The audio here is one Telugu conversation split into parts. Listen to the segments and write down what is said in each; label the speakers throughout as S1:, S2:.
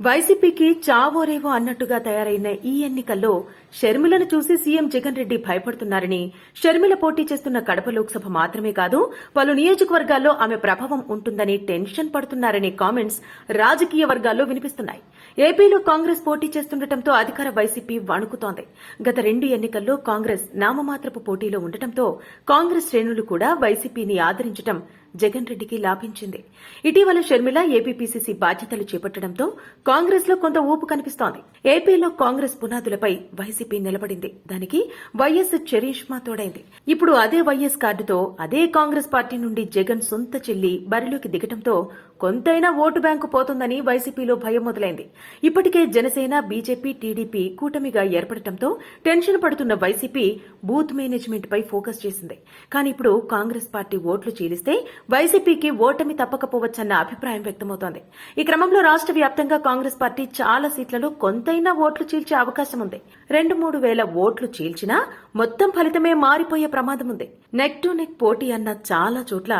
S1: వైసీపీకి చావోరేవో అన్నట్టుగా తయారైన ఈ ఎన్నికల్లో షర్మిలను చూసి సీఎం జగన్ రెడ్డి భయపడుతున్నారని షర్మిల పోటీ చేస్తున్న కడప లోక్సభ మాత్రమే కాదు పలు నియోజకవర్గాల్లో ఆమె ప్రభావం ఉంటుందని టెన్షన్ పడుతున్నారనే కామెంట్స్ రాజకీయ వర్గాల్లో వినిపిస్తున్నాయి. ఏపీలో కాంగ్రెస్ పోటీ చేస్తుండటంతో అధికార వైసీపీ వణుకుతోంది. గత రెండు ఎన్నికల్లో కాంగ్రెస్ నామమాత్రపు పోటీలో ఉండటంతో కాంగ్రెస్ శ్రేణులు కూడా వైసీపీని ఆదరించడం జగన్ రెడ్డికి లాభించింది. ఇటీవల షర్మిల ఏపీపీసీసీ బాధ్యతలు చేపట్టడంతో కాంగ్రెస్లో కొంత ఊపు కనిపిస్తోంది. ఏపీలో కాంగ్రెస్ పునాదులపై వైసీపీ నిలబడింది. దానికి వైఎస్ చరీష్మా తోడైంది. ఇప్పుడు అదే వైఎస్ కార్డుతో అదే కాంగ్రెస్ పార్టీ నుండి జగన్ సొంత చెల్లి బరిలోకి దిగటంతో కొంతైనా ఓటు బ్యాంకు పోతుందని వైసీపీలో భయం మొదలైంది. ఇప్పటికే జనసేన బీజేపీ టీడీపీ కూటమిగా ఏర్పడటంతో టెన్షన్ పడుతున్న వైసీపీ బూత్ మేనేజ్మెంట్ పై ఫోకస్ చేసింది. కానీ ఇప్పుడు కాంగ్రెస్ పార్టీ ఓట్లు చీలిస్తే వైసీపీకి ఓటమి తప్పకపోవచ్చన్న అభిప్రాయం వ్యక్తమవుతోంది. ఈ క్రమంలో రాష్ట్ర వ్యాప్తంగా కాంగ్రెస్ పార్టీ చాలా సీట్లలో కొంతైనా ఓట్లు చీల్చే అవకాశం ఉంది. రెండు మూడు వేల ఓట్లు చీల్చినా మొత్తం ఫలితమే మారిపోయే ప్రమాదం ఉంది. నెక్ టు నెక్ పోటీ అన్న చాలా చోట్ల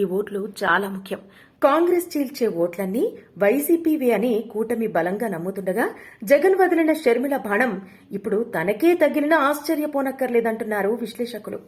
S1: ఈ ఓట్లు చాలా ముఖ్యం. కాంగ్రెస్ చీల్చే ఓట్లన్నీ వైసీపీవే అని కూటమి బలంగా నమ్ముతుండగా జగన్ వదిలిన షర్మిల బాణం ఇప్పుడు తనకే తగిలిన ఆశ్చర్యపోనక్కర్లేదంటున్నారు విశ్లేషకులు.